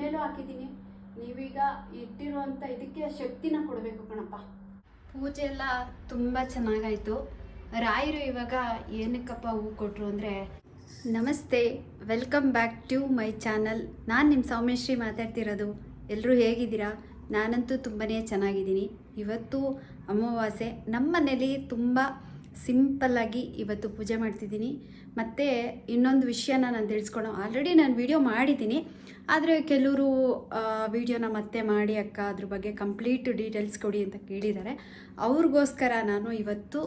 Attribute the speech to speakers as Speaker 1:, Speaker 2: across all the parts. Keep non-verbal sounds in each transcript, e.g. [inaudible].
Speaker 1: ಮೇಲೂ ಹಾಕಿದ್ದೀನಿ. ನೀವೀಗ ಇಟ್ಟಿರುವಂಥ ಇದಕ್ಕೆ ಶಕ್ತಿನ ಕೊಡಬೇಕು ಕಣಪ್ಪ. ಪೂಜೆ ಎಲ್ಲ ತುಂಬ ಚೆನ್ನಾಗಾಯಿತು. ರಾಯರು ಇವಾಗ ಏನಕ್ಕಪ್ಪ ಹೂ ಕೊಟ್ಟರು ಅಂದರೆ, ನಮಸ್ತೆ, welcome back to my channel. ನಾನು ನಿಮ್ಮ ಸೌಮ್ಯಶ್ರೀ ಮಾತಾಡ್ತಿರೋದು. ಎಲ್ಲರೂ ಹೇಗಿದ್ದೀರಾ? ನಾನಂತೂ ತುಂಬಾ ಚೆನ್ನಾಗಿದ್ದೀನಿ. ಇವತ್ತು ಅಮಾವಾಸ್ಯೆ. ನಮ್ಮ ಮನೇಲಿ ತುಂಬ ಸಿಂಪಲ್ಲಾಗಿ ಇವತ್ತು ಪೂಜೆ ಮಾಡ್ತಿದ್ದೀನಿ. ಮತ್ತು ಇನ್ನೊಂದು ವಿಷಯನ ನಾನು ತಿಳಿಸ್ಕೊಳೋ ಆಲ್ರೆಡಿ ನಾನು ವಿಡಿಯೋ ಮಾಡಿದ್ದೀನಿ. ಆದರೆ ಕೆಲವರು ವಿಡಿಯೋನ ಮತ್ತೆ ಮಾಡಿ ಅಕ್ಕ, ಅದ್ರ ಬಗ್ಗೆ ಕಂಪ್ಲೀಟ್ ಡೀಟೇಲ್ಸ್ ಕೊಡಿ ಅಂತ ಕೇಳಿದ್ದಾರೆ ಅವ್ರಿಗೋಸ್ಕರ ನಾನು ಇವತ್ತು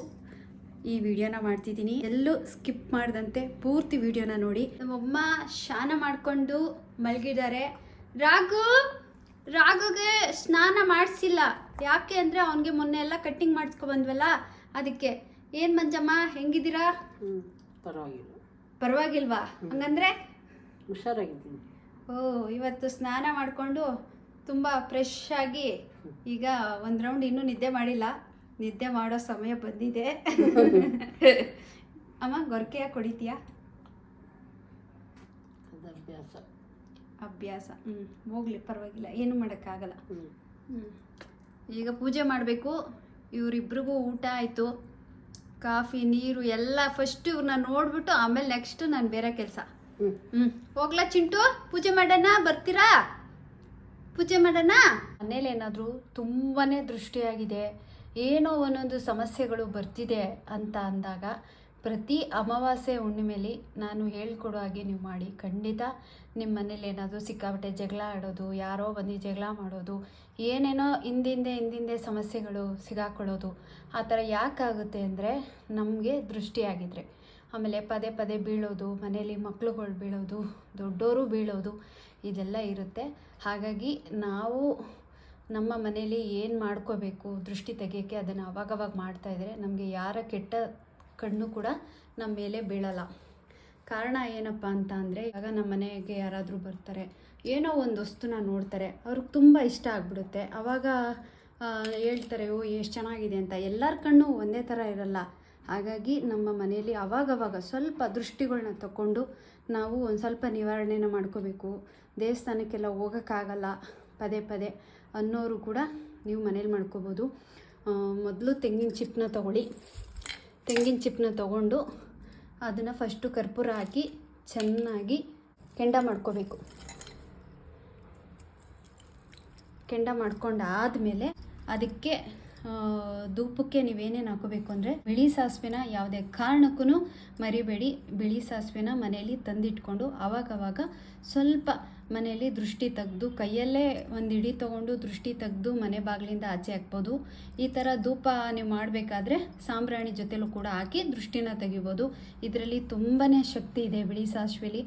Speaker 1: ಈ ವಿಡಿಯೋನ ಮಾಡ್ತಿದ್ದೀನಿ. ಎಲ್ಲೂ ಸ್ಕಿಪ್ ಮಾಡಿದಂತೆ ಪೂರ್ತಿ ವಿಡಿಯೋನ ನೋಡಿ. ನಮ್ಮಮ್ಮ ಸ್ನಾನ ಮಾಡಿಕೊಂಡು ಮಲಗಿದ್ದಾರೆ ರಾಘು! ರಾಘುಗೆ ಸ್ನಾನ ಮಾಡಿಸಿಲ್ಲ. ಯಾಕೆ ಅಂದರೆ ಅವನಿಗೆ ಮೊನ್ನೆ ಎಲ್ಲ ಕಟ್ಟಿಂಗ್ ಮಾಡಿಸ್ಕೊಬಂದ್ವಲ್ಲ ಅದಕ್ಕೆ. ಏನು ಮಂಜಮ್ಮ ಹೆಂಗಿದ್ದೀರಾ?
Speaker 2: ಹ್ಞೂ ಪರವಾಗಿಲ್ಲ.
Speaker 1: ಪರವಾಗಿಲ್ವಾ? ಹಂಗಂದ್ರೆ?
Speaker 2: ಹುಷಾರಾಗಿದ್ದೀನಿ.
Speaker 1: ಓ ಇವತ್ತು ಸ್ನಾನ ಮಾಡಿಕೊಂಡು ತುಂಬ ಫ್ರೆಶ್ ಆಗಿ ಈಗ ಒಂದು ರೌಂಡ್ ಇನ್ನೂ ನಿದ್ದೆ ಮಾಡಿಲ್ಲ. ನಿದ್ದೆ ಮಾಡೋ ಸಮಯ ಬಂದಿದೆ. [laughs] ಅಮ್ಮ ಗೊರಕೆಯ ಕುಡಿತೀಯಾ?
Speaker 2: ಅಭ್ಯಾಸ.
Speaker 1: ಅಭ್ಯಾಸ. ಹ್ಞೂ ಹೋಗ್ಲಿ ಪರವಾಗಿಲ್ಲ. ಏನು ಮಾಡೋಕ್ಕಾಗಲ್ಲ.
Speaker 2: ಹ್ಞೂ
Speaker 1: ಈಗ ಪೂಜೆ ಮಾಡಬೇಕು. ಇವರಿಬ್ರಿಗೂ ಊಟ ಆಯಿತು. ಕಾಫಿ ನೀರು ಎಲ್ಲ ಫಸ್ಟ್ ಇವ್ರನ್ನ ನೋಡ್ಬಿಟ್ಟು ಆಮೇಲೆ ನೆಕ್ಸ್ಟ್ ನಾನು ಬೇರೆ ಕೆಲಸ.
Speaker 2: ಹ್ಞೂ
Speaker 1: ಹೋಗ್ಲಾ ಚಿಂಟು? ಪೂಜೆ ಮಾಡೋಣ? ಬರ್ತೀರಾ? ಪೂಜೆ ಮಾಡೋಣ? ಮನೇಲಿ ಏನಾದರೂ ತುಂಬಾನೇ ದೃಷ್ಟಿಯಾಗಿದೆ. ಏನೋ ಒಂದೊಂದು ಸಮಸ್ಯೆಗಳು ಬರ್ತಿದೆ ಅಂತ ಅಂದಾಗ ಪ್ರತಿ ಅಮಾವಾಸ್ಯೆ ಹುಣ್ಣಿಮೆಯಲ್ಲಿ ನಾನು ಹೇಳ್ಕೊಡೋ ಹಾಗೆ ನೀವು ಮಾಡಿ. ಖಂಡಿತ ನಿಮ್ಮ ಮನೇಲಿ ಏನಾದರೂ ಸಿಕ್ಕಾಪಟ್ಟೆ ಜಗಳ ಆಡೋದು, ಯಾರೋ ಬಂದು ಜಗಳ ಮಾಡೋದು, ಏನೇನೋ ಹಿಂದಿಂದೆ ಹಿಂದಿಂದೆ ಸಮಸ್ಯೆಗಳು ಸಿಗಾಕೊಳ್ಳೋದು, ಆ ಥರ ಯಾಕಾಗುತ್ತೆ ಅಂದರೆ ನಮಗೆ ದೃಷ್ಟಿಯಾಗಿದ್ರೆ. ಆಮೇಲೆ ಪದೇ ಪದೇ ಬೀಳೋದು, ಮನೇಲಿ ಮಕ್ಳುಗಳು ಬೀಳೋದು, ದೊಡ್ಡೋರು ಬೀಳೋದು, ಇದೆಲ್ಲ ಇರುತ್ತೆ. ಹಾಗಾಗಿ ನಾವು ನಮ್ಮ ಮನೇಲಿ ಏನು ಮಾಡ್ಕೋಬೇಕು, ದೃಷ್ಟಿ ತೆಗೆಯೋಕ್ಕೆ ಅದನ್ನು ಅವಾಗವಾಗ ಮಾಡ್ತಾಯಿದ್ರೆ ನಮಗೆ ಯಾರ ಕೆಟ್ಟ ಕಣ್ಣು ಕೂಡ ನಮ್ಮ ಮೇಲೆ ಬೀಳಲ್ಲ. ಕಾರಣ ಏನಪ್ಪ ಅಂತ ಅಂದರೆ, ಇವಾಗ ನಮ್ಮ ಮನೆಗೆ ಯಾರಾದರೂ ಬರ್ತಾರೆ, ಏನೋ ಒಂದು ವಸ್ತುನ ನೋಡ್ತಾರೆ, ಅವ್ರಿಗೆ ತುಂಬ ಇಷ್ಟ ಆಗ್ಬಿಡುತ್ತೆ. ಆವಾಗ ಹೇಳ್ತಾರೆ, ಓ, ಎಷ್ಟು ಚೆನ್ನಾಗಿದೆ ಅಂತ. ಎಲ್ಲರ ಕಣ್ಣು ಒಂದೇ ಥರ ಇರಲ್ಲ. ಹಾಗಾಗಿ ನಮ್ಮ ಮನೆಯಲ್ಲಿ ಅವಾಗವಾಗ ಸ್ವಲ್ಪ ದೃಷ್ಟಿಗಳನ್ನ ತಗೊಂಡು ನಾವು ಒಂದು ಸ್ವಲ್ಪ ನಿವಾರಣೆನ ಮಾಡ್ಕೋಬೇಕು. ದೇವಸ್ಥಾನಕ್ಕೆಲ್ಲ ಹೋಗೋಕ್ಕಾಗಲ್ಲ, ಪದೇ ಪದೇ ಅನ್ನೋರು ಕೂಡ ನೀವು ಮನೇಲಿ ಮಾಡ್ಕೋಬೋದು. ಮೊದಲು ತೆಂಗಿನ ಚಿಪ್ಪನ್ನ ತಗೊಳ್ಳಿ. ತೆಂಗಿನ ಚಿಪ್ಪನ್ನ ತಗೊಂಡು ಅದನ್ನು ಫಸ್ಟು ಕರ್ಪೂರ ಹಾಕಿ ಚೆನ್ನಾಗಿ ಕೆಂಡ ಮಾಡ್ಕೋಬೇಕು. ಕೆಂಡ ಮಾಡ್ಕೊಂಡು ಆದಮೇಲೆ ಅದಕ್ಕೆ ಧೂಪಕ್ಕೆ ನೀವೇನೇನು ಹಾಕೋಬೇಕು ಅಂದರೆ ಬಿಳಿ ಸಾಸಿವೆನ ಯಾವುದೇ ಕಾರಣಕ್ಕೂ ಮರಿಬೇಡಿ. ಬಿಳಿ ಸಾಸಿವೆನ ಮನೆಯಲ್ಲಿ ತಂದಿಟ್ಕೊಂಡು ಆವಾಗವಾಗ ಸ್ವಲ್ಪ ಮನೆಯಲ್ಲಿ ದೃಷ್ಟಿ ತೆಗೆದು, ಕೈಯಲ್ಲೇ ಒಂದು ಇಡಿ ತೊಗೊಂಡು ದೃಷ್ಟಿ ತೆಗೆದು ಮನೆ ಬಾಗಿಲಿಂದ ಆಚೆ ಹಾಕ್ಬೋದು. ಈ ಥರ ಧೂಪ ನೀವು ಮಾಡಬೇಕಾದ್ರೆ ಸಾಂಬ್ರಾಣಿ ಜೊತೆಲೂ ಕೂಡ ಹಾಕಿ ದೃಷ್ಟಿನ ತೆಗಿಬೋದು. ಇದರಲ್ಲಿ ತುಂಬಾ ಶಕ್ತಿ ಇದೆ ಬಿಳಿ ಸಾಸಿವೆಲಿ.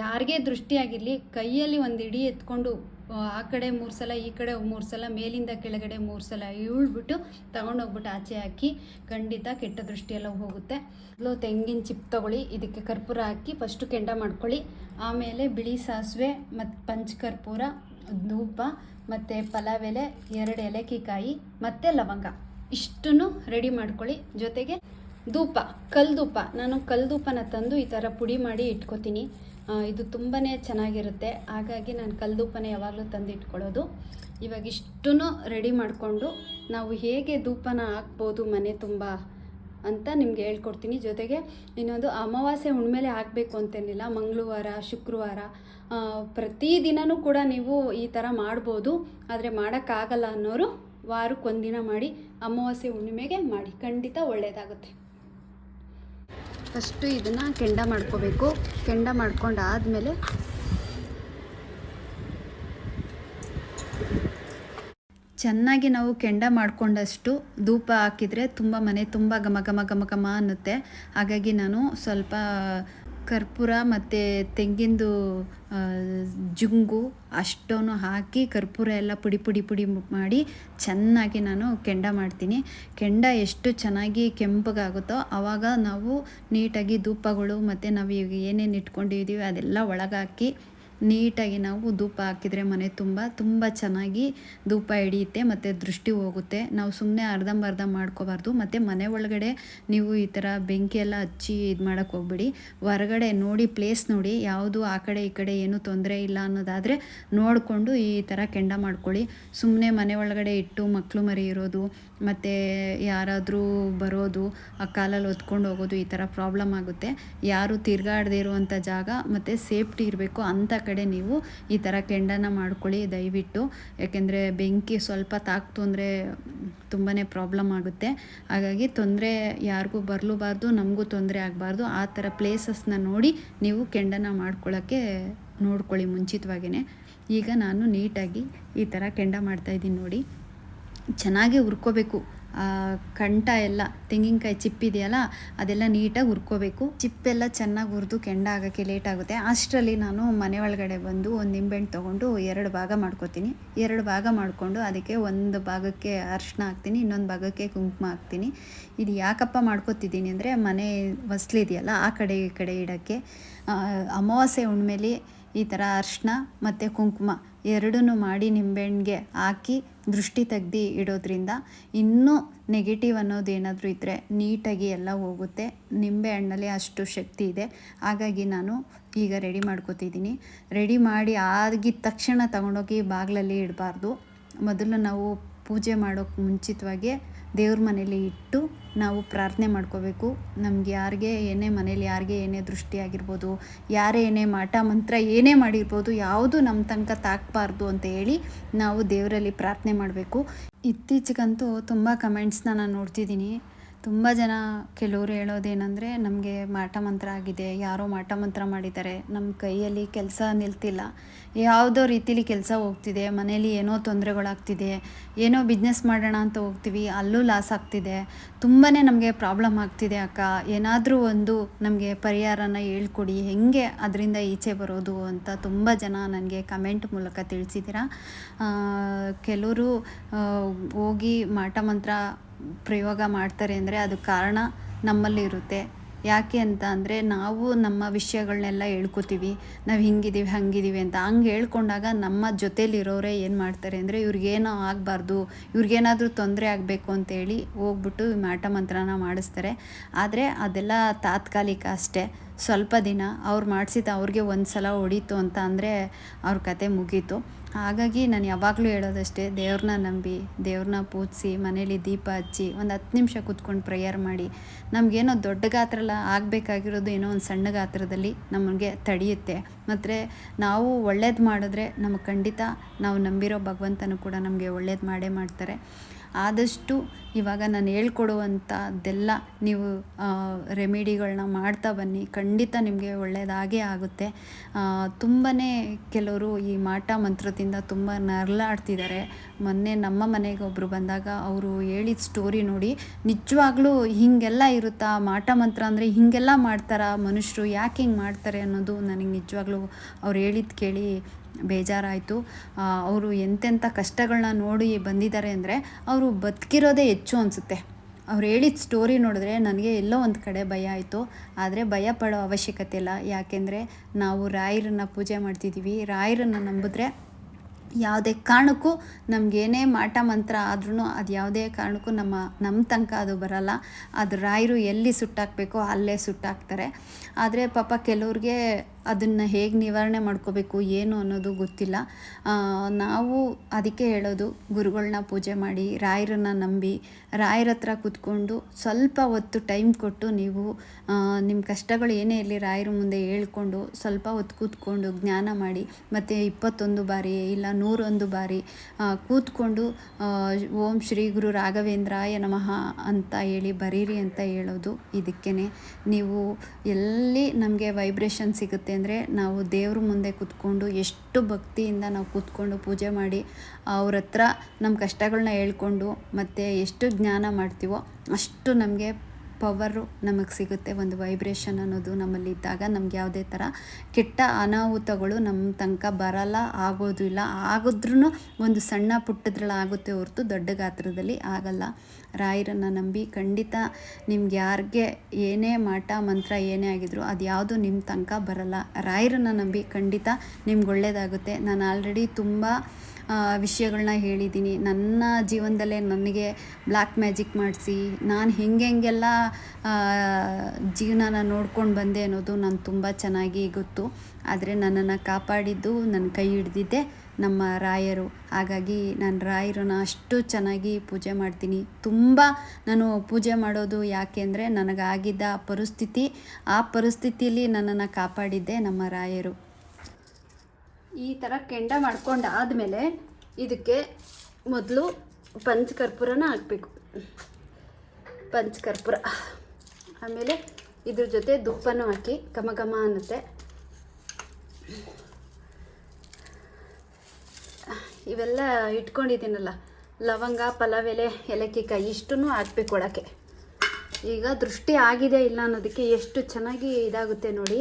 Speaker 1: ಯಾರಿಗೇ ದೃಷ್ಟಿಯಾಗಿರಲಿ, ಕೈಯಲ್ಲಿ ಒಂದು ಇಡಿ ಎತ್ಕೊಂಡು ಆ, ಕಡೆ ಮೂರು ಸಲ ಈ ಕಡೆ ಮೂರು ಸಲ ಮೇಲಿಂದ ಕೆಳಗಡೆ ಮೂರು ಸಲ ಇಳ್ಬಿಟ್ಟು ತಗೊಂಡೋಗ್ಬಿಟ್ಟು ಆಚೆ ಹಾಕಿ ಖಂಡಿತ ಕೆಟ್ಟ ದೃಷ್ಟಿಯೆಲ್ಲ ಹೋಗುತ್ತೆ. ಮೊದಲು ತೆಂಗಿನ ಚಿಪ್ ತಗೊಳ್ಳಿ ಇದಕ್ಕೆ ಕರ್ಪೂರ ಹಾಕಿ ಫಸ್ಟು ಕೆಂಡ ಮಾಡ್ಕೊಳ್ಳಿ. ಆಮೇಲೆ ಬಿಳಿ ಸಾಸಿವೆ ಮತ್ತು ಪಂಚಕರ್ಪೂರ ಧೂಪ ಮತ್ತು ಪಲಾವ್ ಎಲೆ ಎರಡು ಏಲಕ್ಕಿಕಾಯಿ ಮತ್ತು ಲವಂಗ. ಇಷ್ಟನ್ನು ರೆಡಿ ಮಾಡ್ಕೊಳ್ಳಿ. ಜೊತೆಗೆ ಧೂಪ ಕಲ್ ಧೂಪ. ನಾನು ಕಲ್ ಧೂಪನ ತಂದು ಈ ಥರ ಪುಡಿ ಮಾಡಿ ಇಟ್ಕೋತೀನಿ. ಇದು ತುಂಬಾ ಚೆನ್ನಾಗಿರುತ್ತೆ. ಹಾಗಾಗಿ ನಾನು ಕಲ್ದೂಪನ ಯಾವಾಗಲೂ ತಂದಿಟ್ಕೊಳ್ಳೋದು. ಇವಾಗ ಇಷ್ಟನ್ನು ರೆಡಿ ಮಾಡಿಕೊಂಡು ನಾವು ಹೇಗೆ ಧೂಪನ ಹಾಕ್ಬೋದು ಮನೆ ತುಂಬ ಅಂತ ನಿಮಗೆ ಹೇಳ್ಕೊಡ್ತೀನಿ. ಜೊತೆಗೆ ಇನ್ನೊಂದು ಅಮಾವಾಸ್ಯೆ ಹುಣ್ಮೇಲೆ ಹಾಕಬೇಕು ಅಂತೇನಿಲ್ಲ, ಮಂಗಳವಾರ, ಶುಕ್ರವಾರ ಪ್ರತಿದಿನವೂ ಕೂಡ ನೀವು ಈ ಥರ ಮಾಡ್ಬೋದು. ಆದರೆ ಮಾಡೋಕ್ಕಾಗಲ್ಲ ಅನ್ನೋರು ವಾರಕ್ಕೊಂದಿನ ಮಾಡಿ ಅಮಾವಾಸ್ಯೆ ಹುಣ್ಣಿಮೆಗೆ ಮಾಡಿ. ಖಂಡಿತ ಒಳ್ಳೆಯದಾಗುತ್ತೆ ಫಸ್ಟು ಇದನ್ನು ಕೆಂಡ ಮಾಡ್ಕೋಬೇಕು. ಕೆಂಡ ಮಾಡ್ಕೊಂಡು ಆದಮೇಲೆ ಚೆನ್ನಾಗಿ ನಾವು ಕೆಂಡ ಮಾಡಿಕೊಂಡಷ್ಟು ಧೂಪ ಹಾಕಿದರೆ ತುಂಬ ಮನೆ ತುಂಬ ಘಮ ಘಮ ಘಮ ಘಮ ಅನ್ನುತ್ತೆ. ಹಾಗಾಗಿ ನಾನು ಸ್ವಲ್ಪ ಕರ್ಪೂರ ಮತ್ತು ತೆಂಗಿಂದು ಜುಂಗು ಅಷ್ಟನ್ನು ಹಾಕಿ ಕರ್ಪೂರ ಎಲ್ಲ ಪುಡಿ ಪುಡಿ ಪುಡಿ ಮಾಡಿ ಚೆನ್ನಾಗಿ ನಾನು ಕೆಂಡ ಮಾಡ್ತೀನಿ. ಕೆಂಡ ಎಷ್ಟು ಚೆನ್ನಾಗಿ ಕೆಂಪಗಾಗುತ್ತೋ ಆವಾಗ ನಾವು ನೀಟಾಗಿ ಧೂಪಗಳು ಮತ್ತು ನಾವು ಈಗ ಏನೇನು ಇಟ್ಕೊಂಡಿದ್ದೀವಿ ಅದೆಲ್ಲ ಒಳಗಾಕಿ ನೀಟಾಗಿ ನಾವು ಧೂಪ ಹಾಕಿದರೆ ಮನೆ ತುಂಬ ತುಂಬ ಚೆನ್ನಾಗಿ ಧೂಪ ಹಿಡಿಯುತ್ತೆ ಮತ್ತು ದೃಷ್ಟಿ ಹೋಗುತ್ತೆ. ನಾವು ಸುಮ್ಮನೆ ಅರ್ಧಂಬರ್ಧ ಮಾಡ್ಕೋಬಾರ್ದು. ಮತ್ತು ಮನೆ ಒಳಗಡೆ ನೀವು ಈ ಥರ ಬೆಂಕಿ ಎಲ್ಲ ಹಚ್ಚಿ ಇದು ಮಾಡೋಕ್ಕೆ ಹೋಗ್ಬೇಡಿ. ಹೊರಗಡೆ ನೋಡಿ ಪ್ಲೇಸ್ ನೋಡಿ, ಯಾವುದು ಆ ಕಡೆ ಈ ಕಡೆ ಏನೂ ತೊಂದರೆ ಇಲ್ಲ ಅನ್ನೋದಾದರೆ ನೋಡಿಕೊಂಡು ಈ ಥರ ಕೆಂಡ ಮಾಡ್ಕೊಳ್ಳಿ. ಸುಮ್ಮನೆ ಮನೆ ಒಳಗಡೆ ಇಟ್ಟು ಮಕ್ಕಳು ಮರಿ ಇರೋದು ಮತ್ತು ಯಾರಾದರೂ ಬರೋದು, ಆ ಕಾಲಲ್ಲಿ ಹೊತ್ಕೊಂಡು ಹೋಗೋದು ಈ ಥರ ಪ್ರಾಬ್ಲಮ್ ಆಗುತ್ತೆ. ಯಾರು ತಿರ್ಗಾಡದೇ ಇರುವಂಥ ಜಾಗ ಮತ್ತು ಸೇಫ್ಟಿ ಇರಬೇಕು ಅಂಥ ಕಡೆ ನೀವು ಈ ಥರ ಕೆಂಡನ ಮಾಡ್ಕೊಳ್ಳಿ ದಯವಿಟ್ಟು. ಯಾಕೆಂದರೆ ಬೆಂಕಿ ಸ್ವಲ್ಪ ತಾಕ್ತು ಅಂದರೆ ತುಂಬಾ ಪ್ರಾಬ್ಲಮ್ ಆಗುತ್ತೆ. ಹಾಗಾಗಿ ತೊಂದರೆ ಯಾರಿಗೂ ಬರಲೂಬಾರ್ದು, ನಮಗೂ ತೊಂದರೆ ಆಗಬಾರ್ದು. ಆ ಥರ ಪ್ಲೇಸಸ್ನ ನೋಡಿ ನೀವು ಕೆಂಡನ ಮಾಡ್ಕೊಳ್ಳೋಕ್ಕೆ ನೋಡ್ಕೊಳ್ಳಿ ಮುಂಚಿತವಾಗಿಯೇ ಈಗ ನಾನು ನೀಟಾಗಿ ಈ ಥರ ಕೆಂಡ ಮಾಡ್ತಾಯಿದ್ದೀನಿ ನೋಡಿ. ಚೆನ್ನಾಗಿ ಹುರ್ಕೋಬೇಕು. ಕಂಠ ಎಲ್ಲ, ತೆಂಗಿನಕಾಯಿ ಚಿಪ್ಪಿದೆಯಲ್ಲ ಅದೆಲ್ಲ ನೀಟಾಗಿ ಹುರ್ಕೋಬೇಕು. ಚಿಪ್ಪೆಲ್ಲ ಚೆನ್ನಾಗಿ ಹುರಿದು ಕೆಂಡ ಆಗೋಕ್ಕೆ ಲೇಟ್ ಆಗುತ್ತೆ. ಅಷ್ಟರಲ್ಲಿ ನಾನು ಮನೆ ಒಳಗಡೆ ಬಂದು ಒಂದು ನಿಂಬೆಹಣ್ಣು ತೊಗೊಂಡು ಎರಡು ಭಾಗ ಮಾಡ್ಕೊತೀನಿ. ಎರಡು ಭಾಗ ಮಾಡಿಕೊಂಡು ಅದಕ್ಕೆ ಒಂದು ಭಾಗಕ್ಕೆ ಅರ್ಶಿನ ಹಾಕ್ತೀನಿ, ಇನ್ನೊಂದು ಭಾಗಕ್ಕೆ ಕುಂಕುಮ ಹಾಕ್ತೀನಿ. ಇದು ಯಾಕಪ್ಪ ಮಾಡ್ಕೊತಿದ್ದೀನಿ ಅಂದರೆ, ಮನೆ ಹೊಸ್ಲಿದೆಯಲ್ಲ ಆ ಕಡೆ ಈ ಕಡೆ ಇಡೋಕ್ಕೆ. ಅಮಾವಾಸ್ಯೆ ಹುಣ್ಮೇಲಿ ಈ ಥರ ಅರ್ಶಿನ ಮತ್ತು ಕುಂಕುಮ ಎರಡನ್ನೂ ಮಾಡಿ ನಿಂಬೆಹಣ್ಣಿಗೆ ಹಾಕಿ ದೃಷ್ಟಿ ತೆಗ್ದು ಇಡೋದ್ರಿಂದ ಇನ್ನೂ ನೆಗೆಟಿವ್ ಅನ್ನೋದು ಏನಾದರೂ ಇದ್ದರೆ ನೀಟಾಗಿ ಎಲ್ಲ ಹೋಗುತ್ತೆ. ನಿಂಬೆ ಹಣ್ಣಲ್ಲಿ ಅಷ್ಟು ಶಕ್ತಿ ಇದೆ. ಹಾಗಾಗಿ ನಾನು ಈಗ ರೆಡಿ ಮಾಡ್ಕೋತಿದ್ದೀನಿ. ರೆಡಿ ಮಾಡಿ ಆಗಿದ ತಕ್ಷಣ ತಗೊಂಡೋಗಿ ಬಾಗಿಲಲ್ಲಿ ಇಡಬಾರ್ದು. ಮೊದಲು ನಾವು ಪೂಜೆ ಮಾಡೋಕ್ಕೆ ಮುಂಚಿತವಾಗಿ ದೇವ್ರ ಮನೇಲಿ ಇಟ್ಟು ನಾವು ಪ್ರಾರ್ಥನೆ ಮಾಡ್ಕೋಬೇಕು. ನಮ್ಗೆ ಯಾರಿಗೆ ಏನೇ ಮನೇಲಿ ಯಾರಿಗೆ ಏನೇ ದೃಷ್ಟಿ ಆಗಿರ್ಬೋದು, ಯಾರೇ ಏನೇ ಮಾಟ ಮಂತ್ರ ಏನೇ ಮಾಡಿರ್ಬೋದು, ಯಾವುದು ನಮ್ಮ ತನಕ ತಾಕಬಾರ್ದು ಅಂತ ಹೇಳಿ ನಾವು ದೇವರಲ್ಲಿ ಪ್ರಾರ್ಥನೆ ಮಾಡಬೇಕು. ಇತ್ತೀಚೆಗಂತೂ ತುಂಬ ಕಮೆಂಟ್ಸ್ನ ನಾನು ನೋಡ್ತಿದ್ದೀನಿ. ತುಂಬ ಜನ ಕೆಲವರು ಹೇಳೋದೇನೆಂದರೆ, ನಮಗೆ ಮಾಟ ಮಂತ್ರ ಆಗಿದೆ, ಯಾರೋ ಮಾಟ ಮಂತ್ರ ಮಾಡಿದ್ದಾರೆ ನಮ್ಮ ಕೈಯಲ್ಲಿ ಕೆಲಸ ನಿಲ್ತಿಲ್ಲ. ಯಾವುದೋ ರೀತಿಲಿ ಕೆಲಸ ಹೋಗ್ತಿದೆ, ಮನೇಲಿ ಏನೋ ತೊಂದರೆಗಳಾಗ್ತಿದೆ, ಏನೋ ಬಿಸ್ನೆಸ್ ಮಾಡೋಣ ಅಂತ ಹೋಗ್ತೀವಿ, ಅಲ್ಲೂ ಲಾಸ್ ಆಗ್ತಿದೆ. ತುಂಬಾ ನಮಗೆ ಪ್ರಾಬ್ಲಮ್ ಆಗ್ತಿದೆ ಅಕ್ಕ. ಏನಾದರೂ ಒಂದು ನಮಗೆ ಪರಿಹಾರನ ಹೇಳ್ಕೊಡಿ, ಹೆಂಗೆ ಅದರಿಂದ ಈಚೆ ಬರೋದು ಅಂತ ತುಂಬ ಜನ ನನಗೆ ಕಮೆಂಟ್ ಮೂಲಕ ತಿಳಿಸಿದ್ದೀರಾ. ಕೆಲವರು ಹೋಗಿ ಮಾಟ ಮಂತ್ರ ಪ್ರಯೋಗ ಮಾಡ್ತಾರೆ ಅಂದರೆ ಅದು ಕಾರಣ ನಮ್ಮಲ್ಲಿ ಇರುತ್ತೆ ಯಾಕೆ ಅಂತ ಅಂದರೆ ನಾವು ನಮ್ಮ ವಿಷಯಗಳನ್ನೆಲ್ಲ ಹೇಳ್ಕೊತೀವಿ. ನಾವು ಹಿಂಗಿದ್ದೀವಿ ಹಂಗಿದ್ದೀವಿ ಅಂತ ಹಂಗೆ ಹೇಳ್ಕೊಂಡಾಗ ನಮ್ಮ ಜೊತೇಲಿರೋರೇ ಏನು ಮಾಡ್ತಾರೆ ಅಂದರೆ ಇವ್ರಿಗೇನೋ ಆಗಬಾರ್ದು, ಇವ್ರಿಗೇನಾದರೂ ತೊಂದರೆ ಆಗಬೇಕು ಅಂತೇಳಿ ಹೋಗ್ಬಿಟ್ಟು ಮಾಟ ಮಂತ್ರನ ಮಾಡಿಸ್ತಾರೆ. ಆದರೆ ಅದೆಲ್ಲ ತಾತ್ಕಾಲಿಕ ಅಷ್ಟೇ. ಸ್ವಲ್ಪ ದಿನ ಅವ್ರು ಮಾಡಿಸಿದ ಅವ್ರಿಗೆ ಒಂದು ಸಲ ಹೊಡೀತು ಅಂತ ಅಂದರೆ ಅವ್ರ ಕತೆ ಮುಗೀತು. ಹಾಗಾಗಿ ನಾನು ಯಾವಾಗಲೂ ಹೇಳೋದಷ್ಟೇ ದೇವ್ರನ್ನ ನಂಬಿ, ದೇವ್ರನ್ನ ಪೂಜಿಸಿ, ಮನೇಲಿ ದೀಪ ಹಚ್ಚಿ ಒಂದು ಹತ್ತು ನಿಮಿಷ ಕೂತ್ಕೊಂಡು ಪ್ರೇಯರ್ ಮಾಡಿ. ನಮಗೇನೋ ದೊಡ್ಡ ಗಾತ್ರ ಎಲ್ಲ ಆಗಬೇಕಾಗಿರೋದು ಏನೋ ಒಂದು ಸಣ್ಣ ಗಾತ್ರದಲ್ಲಿ ನಮಗೆ ತಡೆಯುತ್ತೆ. ಮತ್ತು ನಾವು ಒಳ್ಳೇದು ಮಾಡಿದ್ರೆ ನಮಗೆ ಖಂಡಿತ ನಾವು ನಂಬಿರೋ ಭಗವಂತನು ಕೂಡ ನಮಗೆ ಒಳ್ಳೇದು ಮಾಡೇ ಮಾಡ್ತಾರೆ. ಆದಷ್ಟು ಇವಾಗ ನಾನು ಹೇಳ್ಕೊಡುವಂಥದ್ದೆಲ್ಲ ನೀವು ರೆಮಿಡಿಗಳನ್ನ ಮಾಡ್ತಾ ಬನ್ನಿ. ಖಂಡಿತ ನಿಮಗೆ ಒಳ್ಳೆಯದಾಗೇ ಆಗುತ್ತೆ. ತುಂಬಾ ಕೆಲವರು ಈ ಮಾಟ ಮಂತ್ರದಿಂದ ತುಂಬ ನರಳಾಡ್ತಿದ್ದಾರೆ ಮೊನ್ನೆ ನಮ್ಮ ಮನೆಗೆ ಒಬ್ಬರು ಬಂದಾಗ ಅವರು ಹೇಳಿದ ಸ್ಟೋರಿ ನೋಡಿ, ನಿಜವಾಗ್ಲೂ ಹೀಗೆಲ್ಲ ಇರುತ್ತಾ? ಮಾಟ ಮಂತ್ರ ಅಂದರೆ ಹೀಗೆಲ್ಲ ಮಾಡ್ತಾರಾ ಮನುಷ್ಯರು? ಯಾಕೆ ಹಿಂಗೆ ಮಾಡ್ತಾರೆ ಅನ್ನೋದು ನನಗೆ ನಿಜವಾಗ್ಲೂ ಅವ್ರು ಹೇಳಿದ್ದು ಕೇಳಿ ಬೇಜಾರಾಯಿತು. ಅವರು ಎಂತೆಂಥ ಕಷ್ಟಗಳನ್ನ ನೋಡಿ ಬಂದಿದ್ದಾರೆ ಅಂದರೆ ಅವರು ಬದುಕಿರೋದೇ ಹೆಚ್ಚು ಅನಿಸುತ್ತೆ. ಅವ್ರು ಹೇಳಿದ ಸ್ಟೋರಿ ನೋಡಿದ್ರೆ ನನಗೆ ಎಲ್ಲೋ ಒಂದು ಕಡೆ ಭಯ ಆಯಿತು. ಆದರೆ ಭಯ ಪಡೋ ಅವಶ್ಯಕತೆ ಇಲ್ಲ. ಯಾಕೆಂದರೆ ನಾವು ರಾಯರನ್ನು ಪೂಜೆ ಮಾಡ್ತಿದ್ದೀವಿ ರಾಯರನ್ನು ನಂಬಿದ್ರೆ ಯಾವುದೇ ಕಾರಣಕ್ಕೂ ನಮಗೇನೇ ಮಾಟ ಮಂತ್ರ ಆದ್ರೂ ಅದು ಯಾವುದೇ ಕಾರಣಕ್ಕೂ ನಮ್ಮ ನಮ್ಮ ತನಕ ಅದು ಬರಲ್ಲ. ಅದು ರಾಯರು ಎಲ್ಲಿ ಸುಟ್ಟಾಕಬೇಕೋ ಅಲ್ಲೇ ಸುಟ್ಟಾಕ್ತಾರೆ. ಆದರೆ ಪಾಪ ಕೆಲವ್ರಿಗೆ ಅದನ್ನು ಹೇಗೆ ನಿವಾರಣೆ ಮಾಡ್ಕೋಬೇಕು, ಏನು ಅನ್ನೋದು ಗೊತ್ತಿಲ್ಲ. ನಾವು ಅದಕ್ಕೆ ಹೇಳೋದು ಗುರುಗಳನ್ನ ಪೂಜೆ ಮಾಡಿ, ರಾಯರನ್ನ ನಂಬಿ, ರಾಯರ ಹತ್ರ ಕೂತ್ಕೊಂಡು ಸ್ವಲ್ಪ ಹೊತ್ತು ಟೈಮ್ ಕೊಟ್ಟು ನೀವು ನಿಮ್ಮ ಕಷ್ಟಗಳು ಏನೇ ಇರಲಿ ರಾಯರ ಮುಂದೆ ಹೇಳ್ಕೊಂಡು ಸ್ವಲ್ಪ ಹೊತ್ತು ಕೂತ್ಕೊಂಡು ಜ್ಞಾನ ಮಾಡಿ, ಮತ್ತು ಇಪ್ಪತ್ತೊಂದು ಬಾರಿ ಇಲ್ಲ ನೂರೊಂದು ಬಾರಿ ಕೂತ್ಕೊಂಡು ಓಂ ಶ್ರೀ ಗುರು ರಾಘವೇಂದ್ರಾಯ ನಮಃ ಅಂತ ಹೇಳಿ ಬರೀರಿ ಅಂತ ಹೇಳೋದು ಇದಕ್ಕೇ ನೀವು ಎಲ್ಲಿ ನಮಗೆ ವೈಬ್ರೇಷನ್ ಸಿಗುತ್ತೆ ಅಂದರೆ ನಾವು ದೇವ್ರ ಮುಂದೆ ಕೂತ್ಕೊಂಡು ಎಷ್ಟು ಭಕ್ತಿಯಿಂದ ನಾವು ಕೂತ್ಕೊಂಡು ಪೂಜೆ ಮಾಡಿ ಅವ್ರ ಹತ್ರ ನಮ್ಮ ಕಷ್ಟಗಳನ್ನ ಹೇಳ್ಕೊಂಡು ಮತ್ತು ಎಷ್ಟು ಜ್ಞಾನ ಮಾಡ್ತೀವೋ ಅಷ್ಟು ನಮಗೆ ಪವರು ನಮಗೆ ಸಿಗುತ್ತೆ ಒಂದು ವೈಬ್ರೇಷನ್ ಅನ್ನೋದು ನಮ್ಮಲ್ಲಿ ಇದ್ದಾಗ. ನಮ್ಗೆ ಯಾವುದೇ ಥರ ಕೆಟ್ಟ ಅನಾಹುತಗಳು ನಮ್ಮ ತನಕ ಬರಲ್ಲ, ಆಗೋದು ಇಲ್ಲ. ಆಗಿದ್ರೂ ಒಂದು ಸಣ್ಣ ಪುಟ್ಟದ್ರಲ್ಲಿ ಆಗುತ್ತೆ ಹೊರತು ದೊಡ್ಡ ಗಾತ್ರದಲ್ಲಿ ಆಗಲ್ಲ. ರಾಯರನ್ನು ನಂಬಿ ಖಂಡಿತ ನಿಮ್ಗೆ ಯಾರಿಗೆ ಏನೇ ಮಾಟ, ಮಂತ್ರ ಏನೇ ಆಗಿದ್ರು ಅದು ಯಾವುದು ನಿಮ್ಮ ತನಕ ಬರಲ್ಲ. ರಾಯರನ್ನು ನಂಬಿ ಖಂಡಿತ ನಿಮ್ಗೆ ಒಳ್ಳೆಯದಾಗುತ್ತೆ ನಾನು ಆಲ್ರೆಡಿ ತುಂಬ ವಿಷಯಗಳನ್ನ ಹೇಳಿದ್ದೀನಿ. ನನ್ನ ಜೀವನದಲ್ಲೇ ನನಗೆ ಬ್ಲ್ಯಾಕ್ ಮ್ಯಾಜಿಕ್ ಮಾಡಿಸಿ, ನಾನು ಹೆಂಗೆ ಹೆಂಗೆಲ್ಲ ಜೀವನನ ನೋಡ್ಕೊಂಡು ಬಂದೆ ಅನ್ನೋದು ನಾನು ತುಂಬ ಚೆನ್ನಾಗಿ ಗೊತ್ತು. ಆದರೆ ನನ್ನನ್ನು ಕಾಪಾಡಿದ್ದು ನನ್ನ ಕೈ ಹಿಡ್ದಿದ್ದೆ ನಮ್ಮ ರಾಯರು. ಹಾಗಾಗಿ ನಾನು ರಾಯರನ್ನ ಅಷ್ಟು ಚೆನ್ನಾಗಿ ಪೂಜೆ ಮಾಡ್ತೀನಿ. ತುಂಬ ನಾನು ಪೂಜೆ ಮಾಡೋದು ಯಾಕೆ ಅಂದರೆ ನನಗಾಗಿದ್ದ ಪರಿಸ್ಥಿತಿ, ಆ ಪರಿಸ್ಥಿತಿಯಲ್ಲಿ ನನ್ನನ್ನು ಕಾಪಾಡಿದ್ದೆ ನಮ್ಮ ರಾಯರು. ಈ ಥರ ಕೆಂಡ ಮಾಡ್ಕೊಂಡಾದಮೇಲೆ ಇದಕ್ಕೆ ಮೊದಲು ಪಂಚಕರ್ಪೂರನ ಹಾಕಬೇಕು. ಪಂಚಕರ್ಪೂರ. ಆಮೇಲೆ ಇದ್ರ ಜೊತೆ ದುಪ್ಪನೂ ಹಾಕಿ ಘಮ ಘಮ ಅನ್ನುತ್ತೆ. ಇವೆಲ್ಲ ಇಟ್ಕೊಂಡಿದ್ದೀನಲ್ಲ, ಲವಂಗ ಪಲಾವ್ ಎಲೆ ಏಲಕ್ಕಿಕಾಯಿ, ಇಷ್ಟನ್ನು ಹಾಕ್ಬೇಕು ಒಳಕ್ಕೆ. ಈಗ ದೃಷ್ಟಿ ಆಗಿದೆ ಇಲ್ಲ ಅನ್ನೋದಕ್ಕೆ ಎಷ್ಟು ಚೆನ್ನಾಗಿ ಇದಾಗುತ್ತೆ ನೋಡಿ.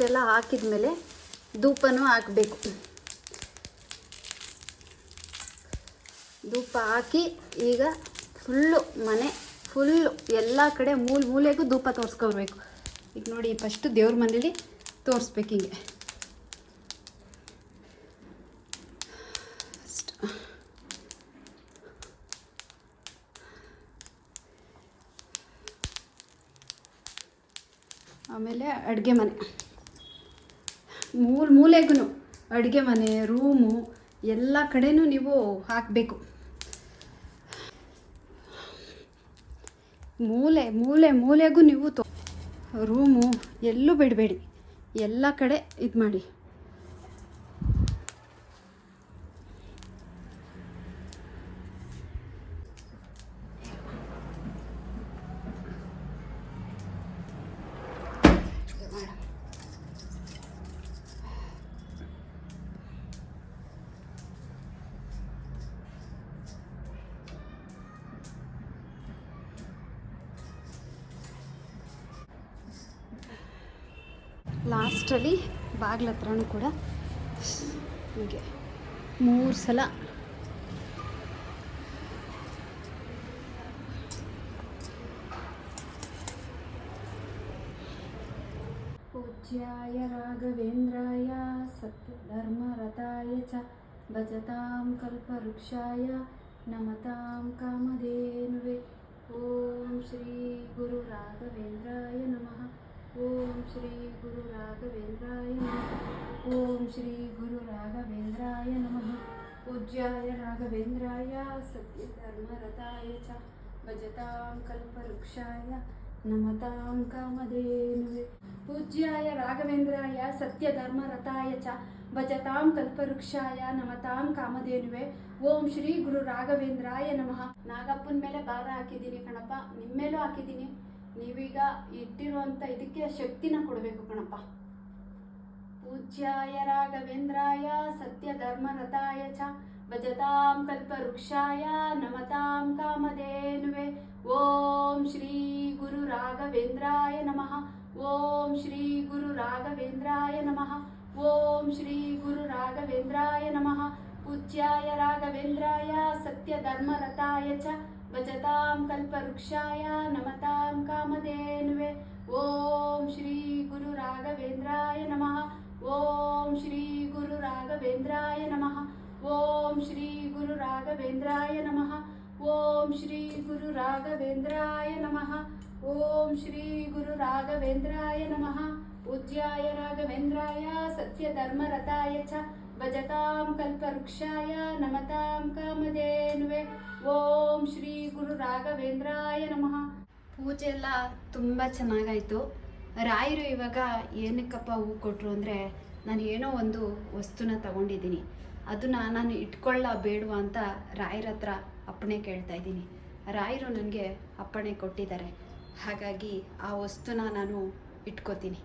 Speaker 1: ಇಷ್ಟೆಲ್ಲ ಹಾಕಿದ ಮೇಲೆ ಧೂಪನೂ ಹಾಕಬೇಕು. ಧೂಪ ಹಾಕಿ ಈಗ ಫುಲ್ಲು ಮನೆ, ಫುಲ್ಲು ಎಲ್ಲ ಕಡೆ ಮೂಲೆ ಮೂಲೆಗೂ ಧೂಪ ತೋರಿಸ್ಕೊಬೇಕು ಈಗ ನೋಡಿ, ಫಸ್ಟು ದೇವ್ರ ಮನೇಲಿ ತೋರಿಸ್ಬೇಕು ಹಿಂಗೆ. ಆಮೇಲೆ ಅಡುಗೆ ಮನೆ. ಮೂಲ ಮೂಲೆಗೂ ಅಡುಗೆ ಮನೆ, ರೂಮು, ಎಲ್ಲ ಕಡೆನೂ ನೀವು ಹಾಕಬೇಕು. ಮೂಲೆ ಮೂಲೆ, ಮೂಲೆಗೂ ನೀವು ತೊ, ರೂಮು ಎಲ್ಲೂ ಬಿಡಬೇಡಿ. ಎಲ್ಲ ಕಡೆ ಇದು ಮಾಡಿ ಲಾಸ್ಟಲ್ಲಿ ಬಾಗ್ಲ ಹತ್ರನೂ ಕೂಡ ಹೀಗೆ ಮೂರು ಸಲ पूज्याय राघवेन्द्राय सत्यधर्मरताय च भजतां कल्पवृक्षाय नमतां कामधेनुवे ॐ श्रीगुरुराघवेन्द्राय नमः ಓಂ ಶ್ರೀ ಗುರು ರಾಘವೇಂದ್ರಾಯ ನಮಃ. ಓಂ ಶ್ರೀ ಗುರು ರಾಘವೇಂದ್ರಾಯ ನಮಃ. ಪೂಜ್ಯಾಯ ರಾಘವೇಂದ್ರಾಯ ಸತ್ಯಧರ್ಮರತಾಯ ಚ, ಭಜತಾಂ ಕಲ್ಪವೃಕ್ಷಾಯ, ನಮತಾಂ ಕಾಮಧೇನುವೆ. ಪೂಜ್ಯಾಯ ರಾಘವೇಂದ್ರಾಯ ಸತ್ಯಧರ್ಮರತಾಯ ಚ, ಭಜತಾಂ ಕಲ್ಪವೃಕ್ಷಾಯ, ನಮತಾಂ ಕಾಮಧೇನುವೆ. ಓಂ ಶ್ರೀ ಗುರು ರಾಘವೇಂದ್ರಾಯ ನಮಃ. ನಾಗಪ್ಪನ ಮೇಲೆ ಭಾರ ಹಾಕಿದ್ದೀನಿ ಕಣಪ್ಪ. ನಿಮ್ಮೇಲೂ ಹಾಕಿದ್ದೀನಿ. ನೀವೀಗ ಇಟ್ಟಿರುವಂಥ ಇದಕ್ಕೆ ಶಕ್ತಿನ ಕೊಡಬೇಕು ಕಣಪ್ಪ. ಪೂಜ್ಯಾಯ ರಾಘವೇಂದ್ರಾಯ ಸತ್ಯ ಧರ್ಮರಥಾಯ ಚ ಭಜತಾಂ ಕಲ್ಪವೃಕ್ಷಾಯ ನಮತಾಂ ಕಾಮಧೇನುವೆ. ಓಂ ಶ್ರೀ ಗುರು ರಾಘವೇಂದ್ರಾಯ ನಮಃ. ಓಂ ಶ್ರೀ ಗುರು ರಾಘವೇಂದ್ರಾಯ ನಮಃ. ಓಂ ಶ್ರೀ ಗುರು ರಾಘವೇಂದ್ರಾಯ ನಮಃ. ಪೂಜ್ಯಾಯ ರಾಘವೇಂದ್ರಾಯ ಸತ್ಯ ಧರ್ಮರಥಾಯ ಚ भजतां कल्पवृक्षाय नमतां कामधेनुवे। ॐ श्रीगुरुराघवेन्द्राय नमः। ॐ श्रीगुरुराघवेन्द्राय नमः। ॐ श्रीगुरुराघवेन्द्राय नमः। ॐ श्रीगुरुराघवेन्द्राय नमः। ॐ श्रीगुरुराघवेन्द्राय नमः। पूज्याय राघवेन्द्राय सत्यधर्मरताय च। भजतां कल्पवृक्षाय नमतां कामधेनुवे ಓಂ ಶ್ರೀ ಗುರು ರಾಘವೇಂದ್ರಾಯ ನಮಃ. ಪೂಜೆ ಎಲ್ಲ ತುಂಬ ಚೆನ್ನಾಗಾಯಿತು. ರಾಯರು ಇವಾಗ ಏನಕ್ಕಪ್ಪ ಹೂ ಕೊಟ್ಟರು ಅಂದರೆ ನಾನು ಏನೋ ಒಂದು ವಸ್ತುನ ತಗೊಂಡಿದ್ದೀನಿ. ಅದನ್ನ ನಾನು ಇಟ್ಕೊಳ್ಳ ಬೇಡವಾ ಅಂತ ರಾಯರ ಹತ್ರ ಅಪ್ಪಣೆ ಕೇಳ್ತಾ ಇದ್ದೀನಿ. ರಾಯರು ನನಗೆ ಅಪ್ಪಣೆ ಕೊಟ್ಟಿದ್ದಾರೆ. ಹಾಗಾಗಿ ಆ ವಸ್ತುನ ನಾನು ಇಟ್ಕೋತೀನಿ.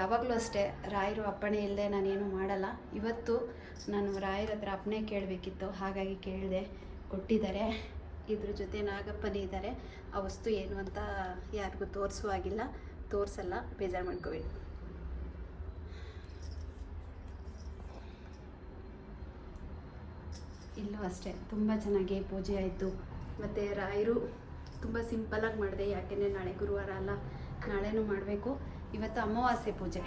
Speaker 1: ಯಾವಾಗಲೂ ಅಷ್ಟೇ ರಾಯರು ಅಪ್ಪಣೆ ಇಲ್ಲದೆ ನಾನೇನು ಮಾಡಲ್ಲ. ಇವತ್ತು ನಾನು ರಾಯರ ಹತ್ರ ಅಪ್ಪಣೆ ಕೇಳಬೇಕಿತ್ತು, ಹಾಗಾಗಿ ಕೇಳಿದೆ. ಕೊಟ್ಟಿದ್ದಾರೆ. ಇದ್ರ ಜೊತೆ ನಾಗಪ್ಪನೇ ಇದ್ದಾರೆ. ಆ ವಸ್ತು ಏನು ಅಂತ ಯಾರಿಗೂ ತೋರಿಸುವಾಗಿಲ್ಲ ತೋರಿಸಲ್ಲ, ಬೇಜಾರು ಮಾಡ್ಕೋಬೇಡಿ. ಇಲ್ಲೂ ಅಷ್ಟೇ, ತುಂಬ ಚೆನ್ನಾಗಿ ಪೂಜೆ ಆಯಿತು. ಮತ್ತು ರಾಯರು ತುಂಬ ಸಿಂಪಲಾಗಿ ಮಾಡಿದೆ, ಯಾಕೆಂದರೆ ನಾಳೆ ಗುರುವಾರ ಅಲ್ಲ, ನಾಳೆನೂ ಮಾಡಬೇಕು. ಇವತ್ತು ಅಮಾವಾಸ್ಯೆ ಪೂಜೆ.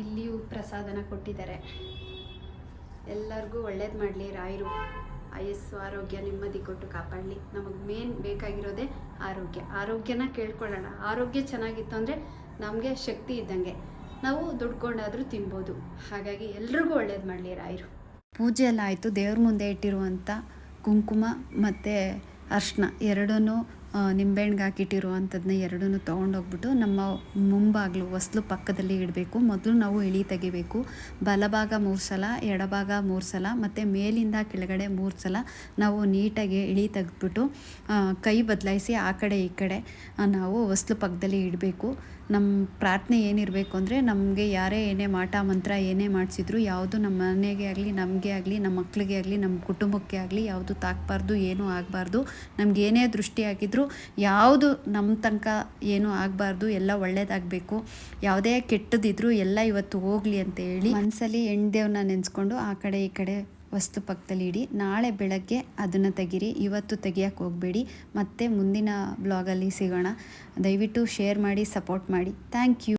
Speaker 1: ಇಲ್ಲಿಯೂ ಪ್ರಸಾದನ ಕೊಟ್ಟಿದ್ದಾರೆ. ಎಲ್ಲರಿಗೂ ಒಳ್ಳೇದು ಮಾಡಲಿ ರಾಯರು. ಆಯಸ್ಸು, ಆರೋಗ್ಯ ನೆಮ್ಮದಿ ಕೊಟ್ಟು ಕಾಪಾಡಲಿ. ನಮಗೆ ಮೇನ್ ಬೇಕಾಗಿರೋದೇ ಆರೋಗ್ಯ. ಆರೋಗ್ಯನ ಕೇಳ್ಕೊಳ್ಳೋಣ. ಆರೋಗ್ಯ ಚೆನ್ನಾಗಿತ್ತು ಅಂದರೆ ನಮಗೆ ಶಕ್ತಿ ಇದ್ದಂಗೆ. ನಾವು ದುಡ್ಕೊಂಡಾದರೂ ತಿನ್ಬೋದು. ಹಾಗಾಗಿ ಎಲ್ರಿಗೂ ಒಳ್ಳೇದು ಮಾಡಲಿ ರಾಯರು. ಪೂಜೆ ಎಲ್ಲ ಆಯಿತು. ದೇವ್ರ ಮುಂದೆ ಇಟ್ಟಿರುವಂಥ ಕುಂಕುಮ ಮತ್ತು ಅರ್ಶಿನ ಎರಡನ್ನೂ ನಿಂಬೆಹಣ್ಣಿಗೆ ಹಾಕಿಟ್ಟಿರುವಂಥದ್ದನ್ನ ಎರಡನ್ನೂ ತೊಗೊಂಡೋಗ್ಬಿಟ್ಟು ನಮ್ಮ ಮುಂಬಾಗಿಲು, ಹೊಸ್ಲು ಪಕ್ಕದಲ್ಲಿ ಇಡಬೇಕು. ಮೊದಲು ನಾವು ಇಳಿ ತೆಗಿಬೇಕು. ಬಲಭಾಗ ಮೂರು ಸಲ, ಎಡಭಾಗ ಮೂರು ಸಲ, ಮತ್ತು ಮೇಲಿಂದ ಕೆಳಗಡೆ ಮೂರು ಸಲ ನಾವು ನೀಟಾಗಿ ಇಳಿ ತೆಗೆದ್ಬಿಟ್ಟು ಕೈ ಬದಲಾಯಿಸಿ ಆ ಕಡೆ ಈ ಕಡೆ ನಾವು ಹೊಸ್ಲು ಪಕ್ಕದಲ್ಲಿ ಇಡಬೇಕು. ನಮ್ಮ ಪ್ರಾರ್ಥನೆ ಏನಿರಬೇಕು ಅಂದರೆ ನಮಗೆ ಯಾರೇ ಏನೇ ಮಾಟ, ಮಂತ್ರ ಏನೇ ಮಾಡಿಸಿದ್ರು ಯಾವುದು ನಮ್ಮ ಮನೆಗೆ ಆಗಲಿ, ನಮಗೆ ಆಗಲಿ, ನಮ್ಮ ಮಕ್ಕಳಿಗೆ ಆಗಲಿ, ನಮ್ಮ ಕುಟುಂಬಕ್ಕೆ ಆಗಲಿ ಯಾವುದು ತಾಕಬಾರ್ದು, ಏನೂ ಆಗಬಾರ್ದು. ನಮ್ಗೆ ಏನೇ ದೃಷ್ಟಿ ಆಗಿದ್ರು ಯಾವುದು ನಮ್ಮ ತನಕ ಏನೂ ಆಗಬಾರ್ದು, ಎಲ್ಲ ಒಳ್ಳೇದಾಗಬೇಕು. ಯಾವುದೇ ಕೆಟ್ಟದಿದ್ರು ಎಲ್ಲ ಇವತ್ತು ಹೋಗಲಿ ಅಂತ ಹೇಳಿ ಮನಸ್ಸಲ್ಲಿ ಹೆಣ್ದೇವ್ನ ನೆನೆಸ್ಕೊಂಡು ಆ ಕಡೆ ಈ ಕಡೆ ವಸ್ತು ಪಕ್ಕದಲ್ಲಿ ಇಡಿ. ನಾಳೆ ಬೆಳಗ್ಗೆ ಅದನ್ನು ತೆಗೀರಿ. ಇವತ್ತು ತೆಗಿಯೋಕ್ಕೆ ಹೋಗಬೇಡಿ. ಮತ್ತೆ ಮುಂದಿನ ಬ್ಲಾಗಲ್ಲಿ ಸಿಗೋಣ. ದಯವಿಟ್ಟು ಶೇರ್ ಮಾಡಿ ಸಪೋರ್ಟ್ ಮಾಡಿ. Thank you